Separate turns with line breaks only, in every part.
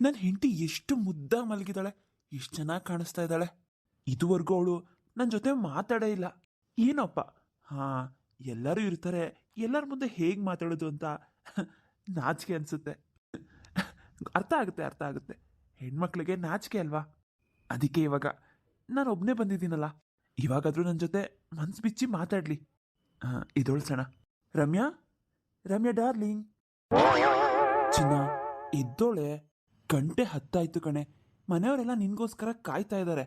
ನನ್ನ ಹೆಂಡತಿ ಎಷ್ಟು ಮುದ್ದಾಗಿ ಮಲಗಿದಾಳೆ, ಎಷ್ಟು ಚೆನ್ನಾಗಿ ಕಾಣಿಸ್ತಾ ಇದ್ದಾಳೆ. ಇದುವರೆಗೂ ಅವಳು ನನ್ನ ಜೊತೆ ಮಾತಾಡೇ ಇಲ್ಲ. ಏನಪ್ಪ? ಹಾ, ಎಲ್ಲರೂ ಇರ್ತಾರೆ, ಎಲ್ಲರ ಮುಂದೆ ಹೇಗೆ ಮಾತಾಡೋದು ಅಂತ ನಾಚಿಕೆ ಅನಿಸುತ್ತೆ. ಅರ್ಥ ಆಗುತ್ತೆ ಅರ್ಥ ಆಗುತ್ತೆ. ಹೆಣ್ಮಕ್ಳಿಗೆ ನಾಚಿಕೆ ಅಲ್ವಾ? ಅದಕ್ಕೆ ಇವಾಗ ನಾನು ಒಬ್ಬನೇ ಬಂದಿದ್ದೀನಲ್ಲ, ಇವಾಗಾದರೂ ನನ್ನ ಜೊತೆ ಮನ್ಸು ಬಿಚ್ಚಿ ಮಾತಾಡಲಿ. ಮಾತಾಡ್ಲಿ ಇದೊಳ್ಸೋಣ ರಮ್ಯಾ? ರಮ್ಯಾ ಡಾರ್ಲಿಂಗ್. ಚಿನ್ನ, ಇದ್ದೋಳೆ ಗಂಟೆ ಹತ್ತಾಯ್ತು ಕಣೆ. ಮನೆಯವರೆಲ್ಲ ನಿನ್ಗೋಸ್ಕರ ಕಾಯ್ತಾ ಇದ್ದಾರೆ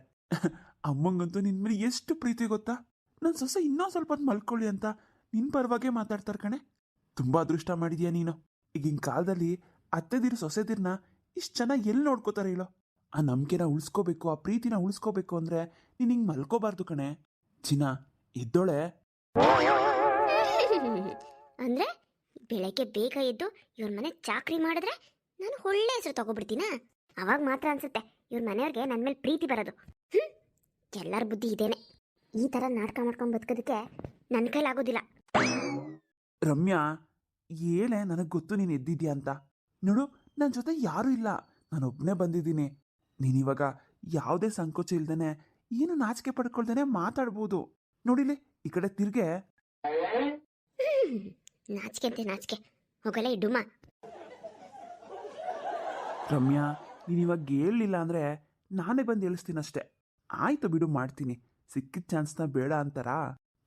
ಅಮ್ಮಂಗಂತೂ ನಿನ್ ಮೇಲೆ ಎಷ್ಟು ಪ್ರೀತಿ ಗೊತ್ತಾ? ನನ್ ಸೊಸೆ ಇನ್ನೂ ಸ್ವಲ್ಪ ಮಲ್ಕೊಳ್ಳಿ ಅಂತ ನಿನ್ ಪರವಾಗೆ ಮಾತಾಡ್ತಾರೆ ಕಣೆ. ತುಂಬಾ ಅದೃಷ್ಟ ಮಾಡಿದ್ಯಾ ನೀನು? ಈಗಿನ ಕಾಲದಲ್ಲಿ ಅತ್ತೆದಿರು ಸೊಸೆದಿರ್ನ ಇಷ್ಟು ಚೆನ್ನಾಗಿ ಎಲ್ಲಿ ನೋಡ್ಕೋತಾರೆ ಹೇಳೋ? ಆ ನಂಬಿಕೆನ ಉಳಿಸ್ಕೋಬೇಕು, ಆ ಪ್ರೀತಿನ ಉಳಿಸ್ಕೋಬೇಕು ಅಂದ್ರೆ ನೀನು ಹಿಂಗ್ ಮಲ್ಕೋಬಾರ್ದು ಕಣೆ. ಚಿನ್ನ, ಇದ್ದೋಳೆ.
ಅಂದ್ರೆ ಬೆಳಗ್ಗೆ ಬೇಗ ಎದ್ದು ಇವ್ರ ಮನೆ ಚಾಕ್ರಿ ಮಾಡಿದ್ರೆ ನಾನು ಒಳ್ಳೆ ಹೆಸರು ತಗೋಬಿಡ್ತೀನ? ಅವಾಗ ಮಾತ್ರ ಅನ್ಸುತ್ತೆ ಇವ್ರ ಮನೆಯವ್ರಿಗೆ ನನ್ನ ಮೇಲೆ ಪ್ರೀತಿ ಬರೋದು. ಹ್ಮ್ ಎಲ್ಲರ ಬುದ್ಧಿ ಇದೇನೆ. ಈ ಥರ ನಾಟಕ ಮಾಡ್ಕೊಂಡು ಬದುಕೋದಕ್ಕೆ ನನ್ನ ಕೈಲಾಗೋದಿಲ್ಲ
ರಮ್ಯಾ ಏಳೆ ನನಗೆ ಗೊತ್ತು ನೀನು ಎದ್ದಿದ್ಯಾ ಅಂತ. ನೋಡು ನನ್ನ ಜೊತೆ ಯಾರೂ ಇಲ್ಲ. ನಾನು ಒಬ್ಬನೇ ಬಂದಿದ್ದೀನಿ. ನೀನಿವಾಗ ಯಾವುದೇ ಸಂಕೋಚ ಇಲ್ದೇನೆ ಏನು ನಾಚಿಕೆ ಪಡ್ಕೊಳ್ದೇನೆ ಮಾತಾಡ್ಬೋದು. ನೋಡಿಲಿ ಈ ಕಡೆ ತಿರ್ಗೆ.
ನಾಚಿಕೆ ಅಂತೆ ನಾಚಿಕೆ. ಹೋಗಲ್ಲ ಈ
ರಮ್ಯಾ ನೀನಿವಾಗ ಹೇಳಲಿಲ್ಲ ಅಂದರೆ ನಾನೇ ಬಂದು ಹೇಳಿಸ್ತೀನಿ ಅಷ್ಟೇ ಆಯ್ತು ಬಿಡು ಮಾಡ್ತೀನಿ. ಸಿಕ್ಕಿದ ಚಾನ್ಸ್ನ ಬೇಡ ಅಂತಾರಾ?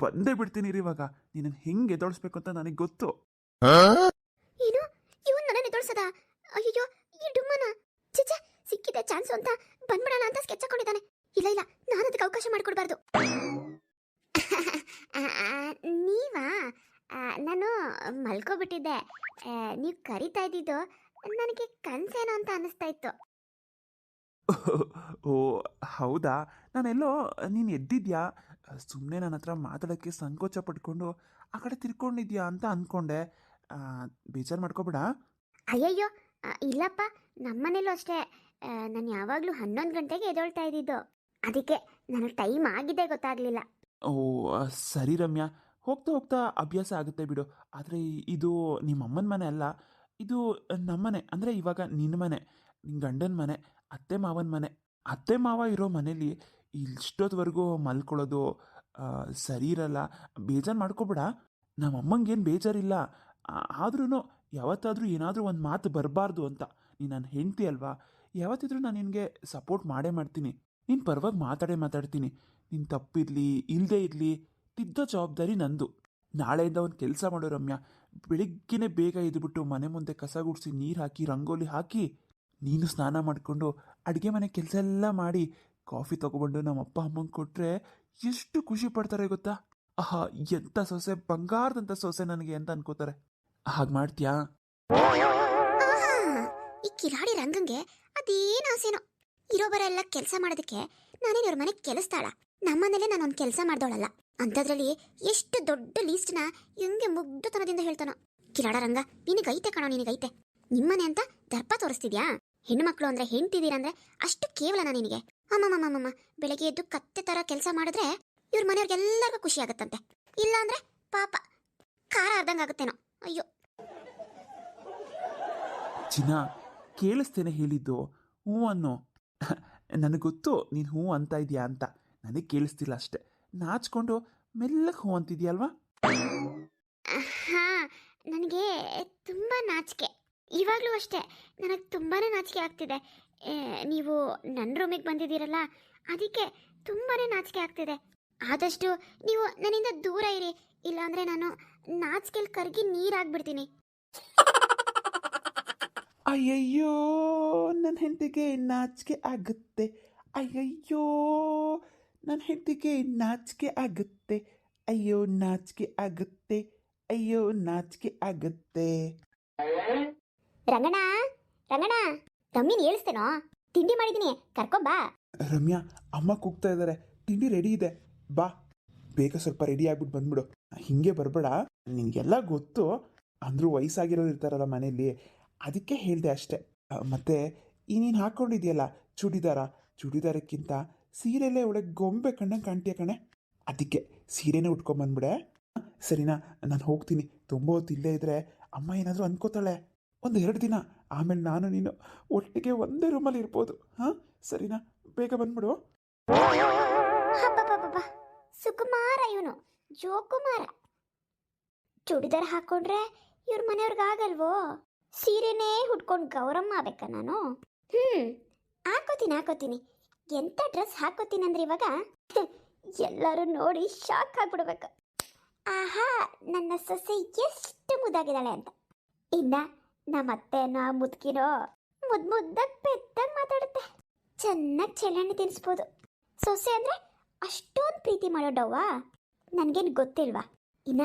ಬಂದೇ ಬಿಡ್ತೀನಿ ರೀ ಇವಾಗ. ನಿನ್ನನ್ನು ಹೆಂಗೆ ಎದೊಳಿಸ್ಬೇಕು ಅಂತ ನನಗೆ ಗೊತ್ತು.
ಏನು? ಇವನ್ ನನ್ನ ಎದುರಿಸದ ಅಯ್ಯೋ ಈ ಡುಮ್ಮನ. ಚಿಚೆ ಸಿಕ್ಕಿದೆ ಚಾನ್ಸ್ ಅಂತ ಬಂದ್ಬಿಡೋಣ ಅಂತ ಸ್ಕೆಚ್ ಹಾಕೊಂಡಿದ್ದಾನೆ. ಇಲ್ಲ ಇಲ್ಲ ನಾನು ಅದಕ್ಕೆ ಅವಕಾಶ ಮಾಡಿಕೊಡ್ಬಾರ್ದು. ನೀವಾ? ಆ, ನಾನು ಮಲ್ಕೋಬಿಟ್ಟಿದ್ದೆ. ನೀವು ಕರಿತಾ ಇದ್ದಿದ್ದು ನನಗೆ ಕನ್ಸೇನೋ ಅಂತ ಅನಿಸ್ತಾ ಇತ್ತು.
ಓ ಹೌದಾ? ನಾನೆಲ್ಲೋ ನೀನು ಎದ್ದಿದ್ಯಾ? ಸುಮ್ಮನೆ ನನ್ನ ಹತ್ರ ಮಾತಾಡೋಕ್ಕೆ ಸಂಕೋಚ ಪಟ್ಕೊಂಡು ಆ ಕಡೆ ತಿರ್ಕೊಂಡಿದ್ಯಾ ಅಂತ ಅಂದ್ಕೊಂಡೆ ಬೇಜಾರು ಮಾಡ್ಕೋಬೇಡ.
ಅಯ್ಯಯ್ಯೋ ಆ, ಇಲ್ಲಪ್ಪ. ನಮ್ಮನೇಲೂ ಅಷ್ಟೇ. ನಾನು ಯಾವಾಗಲೂ ಹನ್ನೊಂದು ಗಂಟೆಗೆ ಎದ್ದೇಳ್ತಾ ಇದ್ದಿದ್ದು. ಅದಕ್ಕೆ ನನಗೆ ಟೈಮ್ ಆಗಿದೆ ಗೊತ್ತಾಗಲಿಲ್ಲ.
ಓ ಸರಿ ರಮ್ಯಾ. ಹೋಗ್ತಾ ಹೋಗ್ತಾ ಅಭ್ಯಾಸ ಆಗುತ್ತೆ ಬಿಡು. ಆದರೆ ಇದು ನಿಮ್ಮಮ್ಮನ ಮನೆ ಅಲ್ಲ. ಇದು ನಮ್ಮನೆ ಅಂದರೆ ಇವಾಗ ನಿನ್ನ ಮನೆ ನಿನ್ನ ಗಂಡನ ಮನೆ, ಅತ್ತೆ ಮಾವನ ಮನೆ. ಅತ್ತೆ ಮಾವ ಇರೋ ಮನೇಲಿ ಇಷ್ಟೊತ್ತವರೆಗೂ ಮಲ್ಕೊಳ್ಳೋದು ಸರಿ ಇರಲ್ಲ. ಬೇಜಾರು ಮಾಡ್ಕೊಬೇಡ. ನಮ್ಮ ಅಮ್ಮಂಗೇನು ಬೇಜಾರಿಲ್ಲ. ಆದ್ರೂ ಯಾವತ್ತಾದರೂ ಏನಾದರೂ ಒಂದು ಮಾತು ಬರಬಾರ್ದು ಅಂತ. ನೀನು ನಾನು ಹೆಂಡ್ತಿ ಅಲ್ವಾ? ಯಾವತ್ತಿದ್ರೂ ನಾನು ನಿನಗೆ ಸಪೋರ್ಟ್ ಮಾಡೇ ಮಾಡ್ತೀನಿ. ನೀನು ಪರವಾಗಿ ಮಾತಾಡೇ ಮಾತಾಡ್ತೀನಿ. ನಿನ್ನ ತಪ್ಪಿರಲಿ ಇಲ್ಲದೇ ಇರಲಿ ತಿದ್ದೋ ಜವಾಬ್ದಾರಿ ನಂದು. ನಾಳೆಯಿಂದ ಒಂದು ಕೆಲಸ ಮಾಡೋ ರಮ್ಯಾ. ಬೆಳಿಗ್ಗೆನೇ ಬೇಗ ಎದ್ಬಿಟ್ಟು ಮನೆ ಮುಂದೆ ಕಸ ಗುಡಿಸಿ ನೀರು ಹಾಕಿ, ರಂಗೋಲಿ ಹಾಕಿ ನೀನು ಸ್ನಾನ ಮಾಡಿಕೊಂಡು ಅಡುಗೆ ಮನೆ ಕೆಲಸ ಎಲ್ಲ ಮಾಡಿ ಕಾಫಿ ತೊಗೊಬಂಡು ನಮ್ಮ ಅಪ್ಪ ಅಮ್ಮಂಗೆ ಕೊಟ್ಟರೆ ಎಷ್ಟು ಖುಷಿ ಪಡ್ತಾರೆ ಗೊತ್ತಾ? ಆಹಾ ಎಂಥ ಸೊಸೆ ಬಂಗಾರದಂಥ ಸೊಸೆ ನನಗೆ ಅಂತ ಅನ್ಕೋತಾರೆ. ಹಾಗೆ ಮಾಡ್ತೀಯಾ?
ಈ ಕಿಲಾಡಿ ರಂಗಂಗೆ ಅದೇನು ಆಸೆನೋ. ಇರೋ ಬರ ಎಲ್ಲ ಕೆಲಸ ಮಾಡೋದಕ್ಕೆ ನಾನೇನು ಇವ್ರ ಮನೆಗೆ ಕೆಲಸ್ತಾಳ? ನಮ್ಮನೇಲೆ ನಾನು ಒಂದು ಕೆಲಸ ಮಾಡ್ದೋಳಲ್ಲ ಅಂಥದ್ರಲ್ಲಿ ಎಷ್ಟು ದೊಡ್ಡ ಲೀಸ್ಟ್ನ ಹೆಂಗೆ ಮುಗ್ಧತನದಿಂದ ಹೇಳ್ತಾನೋ. ಕಿಲಾಡ ರಂಗ, ನಿನಗೈತೆ ಕಣೋ, ನಿನಗೈತೆ. ನಿಮ್ಮನೆ ಅಂತ ದರ್ಪ ತೋರಿಸ್ತಿದ್ಯಾ? ಹೆಣ್ಣುಮಕ್ಳು ಅಂದ್ರೆ ಹೆಂಡ್ತಿದ್ದೀರಂದ್ರೆ ಅಷ್ಟು ಕೇವಲನ ನಿನಗೆ? ಅಮ್ಮಮ್ಮಮ್ಮಮ್ಮ, ಬೆಳಗ್ಗೆ ಎದ್ದು ಕತ್ತೆ ತರ ಕೆಲಸ ಮಾಡಿದ್ರೆ ಇವ್ರ ಮನೆಯವ್ರಿಗೆಲ್ಲರಿಗೂ ಖುಷಿ ಆಗುತ್ತಂತೆ. ಇಲ್ಲ ಅಂದ್ರೆ ಪಾಪ, ಖಾರ ಅರ್ಧಂಗಾಗುತ್ತೇನೋ ಅಯ್ಯೋ.
ಚಿನ್ನ, ಕೇಳಿಸ್ತೇನೆ ಹೇಳಿದ್ದು ಹ್ಞೂ ಅನ್ನೋ ನನಗೆ ಗೊತ್ತು ನೀನು ಹ್ಞೂ ಅಂತ ಇದೆಯಾ ಅಂತ. ನನಗೆ ಕೇಳಿಸ್ತಿಲ್ಲ ಅಷ್ಟೆ. ನಾಚ್ಕೊಂಡು ಮೆಲ್ಲಗೆ ಹ್ಞೂ ಅಂತಿದ್ಯಲ್ವಾ
ಹಾ ನನಗೆ ತುಂಬ ನಾಚಿಕೆ. ಇವಾಗಲೂ ಅಷ್ಟೇ ನನಗೆ ತುಂಬಾ ನಾಚಿಕೆ ಆಗ್ತಿದೆ. ಏ, ನೀವು ನನ್ನ ರೂಮಿಗೆ ಬಂದಿದ್ದೀರಲ್ಲ ಅದಕ್ಕೆ ತುಂಬಾ ನಾಚಿಕೆ ಆಗ್ತಿದೆ. ಆದಷ್ಟು ನೀವು ನನ್ನಿಂದ ದೂರ ಇರಿ ಇಲ್ಲಾಂದ್ರೆ ನಾನು ನಾಚಿಕೆಲ್ ಕರಗಿ ನೀರಾಗ್ಬಿಡ್ತೀನಿ.
ಅಯ್ಯಯ್ಯೋ ನನ್ನ ಹೆಂಡತಿಗೆ ನಾಚಿಕೆ ಆಗುತ್ತೆ. ಅಯ್ಯಯ್ಯೋ ನನ್ನ ಹೆಂಡತಿಗೆ ನಾಚಿಕೆ ಆಗುತ್ತೆ. ಅಯ್ಯೋ ನಾಚಿಕೆ ಆಗುತ್ತೆ. ಅಯ್ಯೋ ನಾಚಿಕೆ ಆಗುತ್ತೆ.
ರಂಗಣ್ಣ ರಂಗಣ್ಣ ರಮ್ಮಿನ ಹೇಳಿಸ್ತೇನೋ ತಿಂಡಿ ಮಾಡಿದ್ದೀನಿ ಕರ್ಕೊಂಬಾ
ರಮ್ಯಾ ಅಮ್ಮ ಕೂಗ್ತಾ ಇದ್ದಾರೆ ತಿಂಡಿ ರೆಡಿ ಇದೆ. ಬಾ. ಬೇಗ ಸ್ವಲ್ಪ ರೆಡಿ ಆಗ್ಬಿಟ್ಟು ಬಂದ್ಬಿಡು. ಹಿಂಗೆ ಬರಬೇಡ. ನಿನಗೆಲ್ಲ ಗೊತ್ತು. ಅಂದರೂ ವಯಸ್ಸಾಗಿರೋರು ಇರ್ತಾರಲ್ಲ ಮನೇಲಿ ಅದಕ್ಕೆ ಹೇಳಿದೆ ಅಷ್ಟೆ. ಮತ್ತೆ ಈ ನೀನು ಹಾಕೊಂಡಿದ್ಯಲ್ಲ ಚೂಡಿದಾರ? ಚೂಡಿದಾರಕ್ಕಿಂತ ಸೀರೆಲೇ ಒಳಗೆ ಗೊಂಬೆ ಕಣ್ಣಂಗೆ ಕಾಣ್ತೀಯ ಕಣೆ? ಅದಕ್ಕೆ ಸೀರೆನೇ ಉಟ್ಕೊಂಬಂದ್ಬಿಡೆ ಸರಿನಾ, ನಾನು ಹೋಗ್ತೀನಿ. ತುಂಬ ಹೊತ್ತು ಇಲ್ಲೇ ಇದ್ರೆ ಅಮ್ಮ ಏನಾದರೂ ಅನ್ಕೋತಾಳೆ. ಒಂದು ಎರಡು ದಿನ. ಆಮೇಲೆ ನಾನು ನೀನು ಒಟ್ಟಿಗೆ ಒಂದೇ ರೂಮಲ್ಲಿ ಇರ್ಬೋದು. ಹಾಂ, ಸರಿನಾ, ಬೇಗ ಬಂದ್ಬಿಡು.
ಸುಕುಮಾರ ಇವನು. ಜೋಕುಮಾರ. ಚೂಡಿದಾರ್ ಹಾಕೊಂಡ್ರೆ ಇವ್ರ ಮನೆಯವ್ರಿಗಾಗಲ್ವೋ ಸೀರೆನೇ ಹುಡ್ಕೊಂಡು ಗೌರಮ್ಮ ಆಗ್ಬೇಕಾ ನಾನು? ಹ್ಞೂ ಹಾಕೋತೀನಿ ಹಾಕೋತೀನಿ. ಎಂತ ಡ್ರೆಸ್ ಹಾಕೋತೀನಂದ್ರೆ ಇವಾಗ? ಎಲ್ಲರೂ ನೋಡಿ ಶಾಕ್ ಆಗ್ಬಿಡ್ಬೇಕು. ಆಹಾ, ನನ್ನ ಸೊಸೆ ಎಷ್ಟು ಮುದ್ದಾಗಿದ್ದಾಳೆ ಅಂತ. ಇನ್ನ ನಮ್ಮ ಅತ್ತೆನೋ ಮುದ್ಕಿನೋ ಮುದ್ ಮುದ್ದಾಗ ಪೆದ್ದಾಗ ಮಾತಾಡುತ್ತೆ. ಚೆನ್ನಾಗಿ ಚೆಲ್ಲಣ್ಣ ತಿನ್ನಿಸ್ಬೋದು ಸೊಸೆ ಅಂದ್ರೆ ಅಷ್ಟೊಂದು ಪ್ರೀತಿ ಮಾಡೋ ಮಾಡೋಡವ್ವ ನನಗೇನು ಗೊತ್ತಿಲ್ವಾ? ಇನ್ನ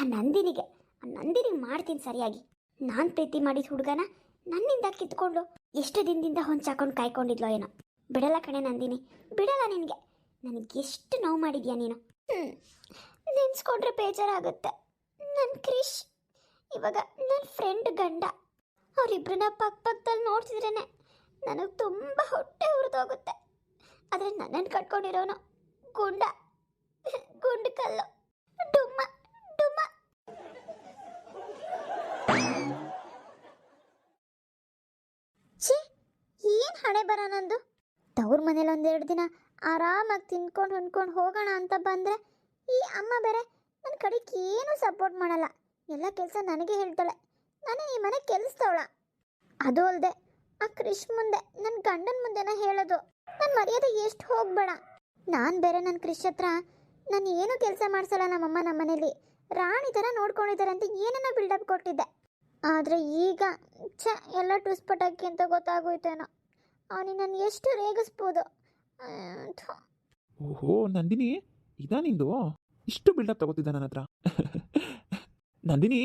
ಆ ನಂದಿನಿಗೆ ಆ ನಂದಿನಿಗೆ ಮಾಡ್ತೀನಿ ಸರಿಯಾಗಿ. ನಾನು ಪ್ರೀತಿ ಮಾಡಿದ ಹುಡುಗನ ನನ್ನಿಂದ ಕಿತ್ಕೊಂಡು ಎಷ್ಟು ದಿನದಿಂದ ಹೊಂಚಾಕೊಂಡು ಕಾಯ್ಕೊಂಡಿದ್ಲೋ ಏನೋ. ಬಿಡಲ್ಲ ಕಣೆ ನಂದಿನಿ. ಬಿಡಲ್ಲ ನಿನಗೆ. ನನಗೆ ಎಷ್ಟು ನೋವು ಮಾಡಿದ್ಯಾ ನೀನು? ಹ್ಞೂ ನೆನ್ಸ್ಕೊಂಡ್ರೆ ಬೇಜಾರಾಗುತ್ತೆ. ನನ್ನ ಕ್ರಿಶ್. ಇವಾಗ ನನ್ನ ಫ್ರೆಂಡ್ ಗಂಡ. ಅವರಿಬ್ಬರನ್ನ ಪಕ್ಕ ಪಕ್ಕದಲ್ಲಿ ನೋಡ್ತಿದ್ರೇನೆ ನನಗೆ ತುಂಬ ಹೊಟ್ಟೆ ಹುರಿದೋಗುತ್ತೆ ಆದರೆ ನನ್ನನ್ನು ಕಟ್ಕೊಂಡಿರೋನು ಗುಂಡ. ಗುಂಡು ಕಲ್ಲು. ಡುಮ್ಮ. ಡುಮ್ಮ. ಛೀ, ಏನು ಹಣೆ ಬರ ನಂದು? ತವ್ರ ಮನೇಲಿ ಒಂದೆರಡು ದಿನ ಆರಾಮಾಗಿ ತಿನ್ಕೊಂಡು ಹೊಂದ್ಕೊಂಡು ಹೋಗೋಣ ಅಂತ ಬಂದರೆ, ಈ ಅಮ್ಮ ಬೇರೆ ನನ್ನ ಕಡೆಗೆ ಏನೂ ಸಪೋರ್ಟ್ ಮಾಡಲ್ಲ. ಎಲ್ಲ ಕೆಲಸ ನನಗೆ ಹೇಳ್ತಾಳೆ. ನಾನೇ ಈ ಮನೆ ಕೆಲಸದವಳ. ಅದು ಅಲ್ಲದೆ ಆ ಕ್ರಿಶ್ ಮುಂದೆ ನನ್ನ ಗಂಡನ ಮುಂದೆನ ಹೇಳೋದು. ನನ್ನ ಮರ್ಯಾದೆ ಎಷ್ಟು ಹೋಗ್ಬೇಡ. ನಾನು ಬೇರೆ ನನ್ನ ಕ್ರಿಶ್ ಹತ್ರ ನಾನು ಏನೂ ಕೆಲಸ ಮಾಡಿಸಲ್ಲ ನಮ್ಮಮ್ಮ ನಮ್ಮ ಮನೇಲಿ ರಾಣಿ ಥರ ನೋಡ್ಕೊಂಡಿದ್ದಾರೆ ಅಂತ ಏನನ್ನ ಬಿಲ್ಡಪ್ ಕೊಟ್ಟಿದ್ದೆ. ಆದರೆ ಈಗ, ಛ, ಎಲ್ಲ ಟೂಸ್ಪಟಾಕಿ ಅಂತ ಗೊತ್ತಾಗೋಯ್ತೇನೋ. ನಾನು ಎಷ್ಟು ರೇಗಿಸ್ಬೋದು?
ಓಹೋ ನಂದಿನಿ ಇದಾ ನಿಂದು ಇಷ್ಟು ಬಿಲ್ಡಪ್ ತಗೋತಿದ್ದ ನನ್ನ ಹತ್ರ. ನಂದಿನಿ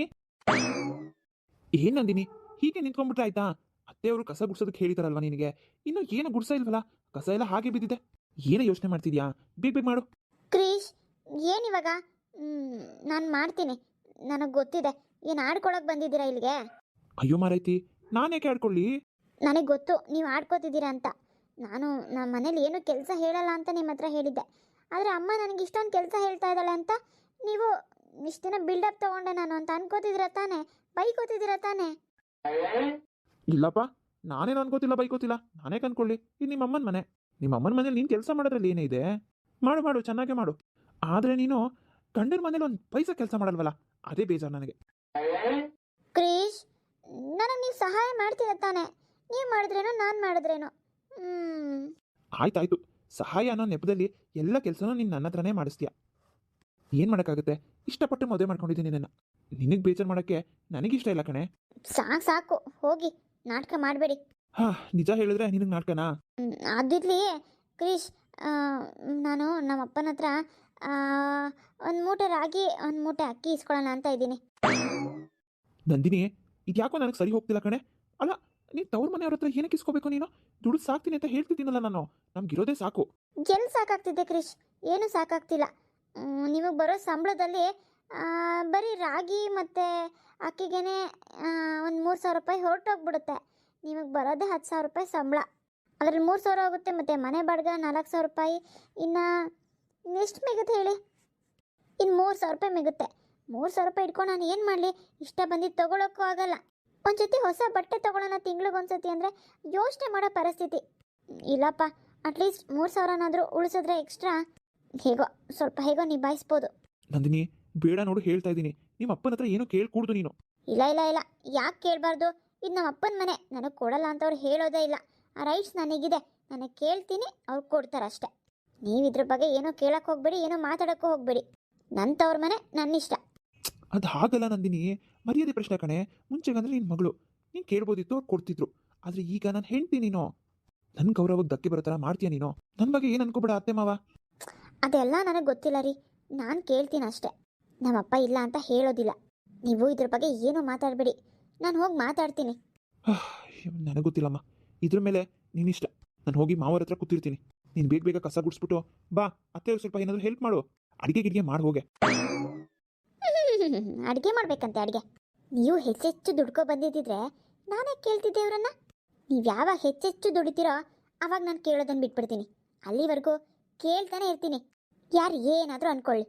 ಏನ್ ನಂದಿನಿ? ಹೀಗೆ ನಿಂತ್ಕೊಂಡ್ಬಿಟ್ರೆ ಆಯ್ತಾ? ಅತ್ತೆಯವರು ಕಸ ಗುಡ್ಸೋದಕ್ಕೆ ಹೇಳಿದಾರಲ್ವಾ ನಿನಗೆ? ಇನ್ನು ಏನು ಗುಡ್ಸ ಇಲ್ವಲ್ಲ? ಕಸ ಎಲ್ಲ ಹಾಗೆ ಬಿದ್ದಿದೆ. ಏನೋ ಯೋಚನೆ ಮಾಡ್ತಿದ್ಯಾ? ಬೇಗ ಬೇಗ ಮಾಡು.
ಕ್ರೀಶ್ ಏನಿವಾಗ? ನಾನು ಮಾಡ್ತೀನಿ. ನನಗೆ ಗೊತ್ತಿದೆ. ಏನು ಆಡ್ಕೊಳಕ್ ಬಂದಿದ್ದೀರಾ ಇಲ್ಲಿಗೆ?
ಅಯ್ಯೋ ಮಾರೈತಿ ನಾನು ಯಾಕೆ ಆಡ್ಕೊಳ್ಳಿ?
ನನಗೆ ಗೊತ್ತು ನೀವು ಆಡ್ಕೋತಿದ್ದೀರಾ ಅಂತ. ನಾನು ನಮ್ಮ ಮನೇಲಿ ಏನು ಕೆಲಸ ಹೇಳಲ್ಲ ಅಂತ ನಿಮ್ಮ ಹತ್ರ ಹೇಳಿದ್ದೆ. ಆದರೆ ಅಮ್ಮ ನನಗೆ ಇಷ್ಟೊಂದು ಕೆಲಸ ಹೇಳ್ತಾ ಇದ್ದಾಳೆ ಅಂತ ನೀವು ಇಷ್ಟು ದಿನ ಬಿಲ್ಡಪ್ ತಗೊಂಡೆ ನಾನು ಅಂತ ಅನ್ಕೋತಿದ್ದೀರಾ ತಾನೇ? ಬೈಕೋತಿದ್ದೀರಾ ತಾನೇ?
ಇಲ್ಲಪ್ಪ ನಾನೇನು ಅನ್ಕೋತಿಲ್ಲ ಬೈಕೋತಿಲ್ಲ. ನಾನೇ ಅನ್ಕೊಳ್ಳಿ ಇದು ನಿಮ್ಮ ಅಮ್ಮನ ಮನೆ. ನಿಮ್ಮ ಅಮ್ಮನ ಮನೇಲಿ ನೀನು ಕೆಲಸ ಮಾಡೋದ್ರಲ್ಲಿ ಏನಿದೆ ಮಾಡು ಮಾಡು ಚೆನ್ನಾಗೇ ಮಾಡು. ಆದರೆ ನೀನು ಗಂಡನ ಮನೇಲಿ ಒಂದು ಪೈಸಾ ಕೆಲಸ ಮಾಡಲ್ವಲ್ಲ? ಅದೇ ಬೇಜಾರು ನನಗೆ.
ಕ್ರೀಶ್ ನನಗೆ ನೀವು ಸಹಾಯ ಮಾಡ್ತೀರ ತಾನೇ? ನೀವು ಮಾಡಿದ್ರೇನೋ ನಾನು ಮಾಡಿದ್ರೇನೋ.
ಆಯ್ತಾಯ್ತು. ಸಹಾಯ ಅನ್ನೋ ನೆಪದಲ್ಲಿ ಎಲ್ಲ ಕೆಲಸನೂ ನೀನು ನನ್ನ ಹತ್ರನೇ ಮಾಡಿಸ್ತೀಯ. ಏನು ಮಾಡೋಕ್ಕಾಗುತ್ತೆ? ಇಷ್ಟಪಟ್ಟು ಮದುವೆ ಮಾಡ್ಕೊಂಡಿದ್ದೀನಿ ನಿನ್ನ. ನಿನಗೆ ಬೇಜಾರು ಮಾಡೋಕ್ಕೆ ನನಗಿಷ್ಟ ಇಲ್ಲ ಕಣೆ.
ಸಾಕು ಸಾಕು. ಹೋಗಿ. ನಾಟಕ ಮಾಡಬೇಡಿ.
ಹಾ ನಿಜ ಹೇಳಿದ್ರೆ ನಿನಗೆ ನಾಟಕನಾ?
ಅದಿರಲಿ ಕ್ರೀಶ್ ಆ, ನಾನು ನಮ್ಮ ಅಪ್ಪನ ಹತ್ರ ಒಂದು ಮೂಟೆ ರಾಗಿ ಒಂದು ಮೂಟೆ ಅಕ್ಕಿ ಇಸ್ಕೊಳ್ಳೋಣ ಅಂತ ಇದ್ದೀನಿ.
ನಂದಿನಿ ಇದ್ಯಾಕೋ ನನಗೆ ಸರಿ ಹೋಗ್ತಿಲ್ಲ ಕಣೆ. ಅಲ್ಲ ನೀನು ತವ್ರ ಮನೆಯವ್ರ ಹತ್ರ ಏನಕ್ಕೆ ಇಸ್ಕೋಬೇಕು ನೀನು? ದುಡ್ಡು ಸಾಕ್ತೀನಿ ಅಂತ ಹೇಳ್ತಿದ್ದೀನಲ್ಲ ನಾನು. ನಮ್ಗಿರೋದೇ ಸಾಕು.
ಎಲ್ಲಿ ಸಾಕಾಗ್ತಿದೆ ಕ್ರಿಶ್? ಏನು ಸಾಕಾಗ್ತಿಲ್ಲ. ನಿಮಗೆ ಬರೋ ಸಂಬಳದಲ್ಲಿ ಬರೀ ರಾಗಿ ಮತ್ತು ಅಕ್ಕಿಗೆನೆ ಒಂದು ಮೂರು ಸಾವಿರ ರೂಪಾಯಿ ಹೊರಟೋಗ್ಬಿಡುತ್ತೆ. ನಿಮಗೆ ಬರೋದೇ ಹತ್ತು ಸಾವಿರ ರೂಪಾಯಿ ಸಂಬಳ. ಅದ್ರಲ್ಲಿ ಮೂರು ಸಾವಿರ ಆಗುತ್ತೆ ಮತ್ತು ಮನೆ ಬಾಡ್ಗೆ ನಾಲ್ಕು ಸಾವಿರ ರೂಪಾಯಿ. ಇನ್ನು ಇನ್ನೆಷ್ಟು ಮಿಗುತ್ತೆ ಹೇಳಿ? ಇನ್ನು ಮೂರು ಸಾವಿರ ರೂಪಾಯಿ ಮಿಗುತ್ತೆ. ಮೂರು ಸಾವಿರ ರೂಪಾಯಿ ಇಟ್ಕೊಂಡು ನಾನು ಏನು ಮಾಡಲಿ? ಇಷ್ಟ ಬಂದಿದ್ದು ತೊಗೊಳೋಕ್ಕೂ ಆಗಲ್ಲ. ಒಂದು ಜೊತೆ ಹೊಸ ಬಟ್ಟೆ ತೊಗೊಳ್ಳೋಣ ತಿಂಗಳಿಗೊಂದ್ಸತಿ ಅಂದರೆ ಯೋಚನೆ ಮಾಡೋ ಪರಿಸ್ಥಿತಿ. ಇಲ್ಲಪ್ಪ ಅಟ್ಲೀಸ್ಟ್ ಮೂರು ಸಾವಿರನಾದರೂ ಉಳಿಸಿದ್ರೆ ಎಕ್ಸ್ಟ್ರಾ ಹೇಗೋ ಸ್ವಲ್ಪ ಹೇಗೋ ನಿಭಾಯಿಸ್ಬೋದು.
ನಂದಿನಿ ಬೇಡ ನೋಡು ಹೇಳ್ತಾ ಇದ್ದೀನಿ. ನಿಮ್ಮ ಅಪ್ಪನ ಹತ್ರ ಏನೋ ಕೇಳ್ಕೂಡ್ದು ನೀನು.
ಇಲ್ಲ ಇಲ್ಲ ಇಲ್ಲ. ಯಾಕೆ ಕೇಳಬಾರ್ದು? ಇದು ನಮ್ಮ ಅಪ್ಪನ ಮನೆ. ನನಗೆ ಕೊಡಲ್ಲ ಅಂತ ಅವ್ರು ಹೇಳೋದೇ ಇಲ್ಲ. ಆ ರೈಟ್ಸ್ ನನಗಿದೆ. ನನಗೆ ಕೇಳ್ತೀನಿ ಅವ್ರು ಕೊಡ್ತಾರೆ ಅಷ್ಟೇ. ನೀವು ಇದ್ರ ಬಗ್ಗೆ ಏನೋ ಕೇಳಕ್ಕೆ ಹೋಗ್ಬೇಡಿ ಏನೋ ಮಾತಾಡೋಕ್ಕೂ ಹೋಗ್ಬೇಡಿ. ನನ್ನ ತವ್ರ ಮನೆ ನನ್ನ ಇಷ್ಟ.
ಅದು ಹಾಗಲ್ಲ ನಂದಿನಿ. ಮರ್ಯಾದೆ ಪ್ರಶ್ನೆ ಕಣೆ. ಮುಂಚೆಗಂದ್ರೆ ನಿನ್ನ ಮಗಳು. ನೀನು ಕೇಳ್ಬೋದಿತ್ತು ಅವ್ರು ಕೊಡ್ತಿದ್ರು. ಆದರೆ ಈಗ ನಾನು ಹೇಳ್ತೀನಿ ನೀನು. ನನ್ನ ಗೌರವಕ್ಕೆ ಧಕ್ಕೆ ಬರೋ ಥರ ಮಾಡ್ತೀಯ ನೀನು? ನನ್ನ ಬಗ್ಗೆ ಏನು ಅನ್ಕೋಬೇಡ ಅತ್ತೆ ಮಾವ?
ಅದೆಲ್ಲ ನನಗೆ ಗೊತ್ತಿಲ್ಲ ರೀ. ನಾನು ಕೇಳ್ತೀನಿ ಅಷ್ಟೇ. ನಮ್ಮಪ್ಪ ಇಲ್ಲ ಅಂತ ಹೇಳೋದಿಲ್ಲ. ನೀವು ಇದ್ರ ಬಗ್ಗೆ ಏನೂ ಮಾತಾಡಬೇಡಿ. ನಾನು ಹೋಗಿ ಮಾತಾಡ್ತೀನಿ.
ನನಗೆ ಗೊತ್ತಿಲ್ಲಮ್ಮ. ಇದ್ರ ಮೇಲೆ ನೀನಿಷ್ಟ. ನಾನು ಹೋಗಿ ಮಾವರ ಹತ್ರ ಕೂತಿರ್ತೀನಿ. ನೀನು ಬೇಗ ಬೇಗ ಕಸ ಗುಡಿಸ್ಬಿಟ್ಟು ಬಾ. ಅತ್ತೆ ಸ್ವಲ್ಪ ಏನಾದರೂ ಹೆಲ್ಪ್ ಮಾಡು. ಅಡಿಗೆ ಗಿಡಿಗೆ ಮಾಡಿ ಹೋಗೆ.
ಅಡುಗೆ ಮಾಡ್ಬೇಕಂತೆ, ಅಡುಗೆ. ನೀವು ಹೆಚ್ಚೆಚ್ಚು ದುಡ್ಕೊ ಬಂದಿದ್ದಿದ್ರೆ ನಾನೇ ಕೇಳ್ತಿದ್ದೆ ಇವರನ್ನ. ನೀವು ಯಾವಾಗ ಹೆಚ್ಚೆಚ್ಚು ದುಡಿತೀರೋ ಅವಾಗ ನಾನು ಕೇಳೋದನ್ನು ಬಿಟ್ಬಿಡ್ತೀನಿ. ಅಲ್ಲಿವರೆಗೂ ಕೇಳ್ತಾನೆ ಇರ್ತೀನಿ. ಯಾರು ಏನಾದರೂ ಅನ್ಕೊಳ್ಳಿ.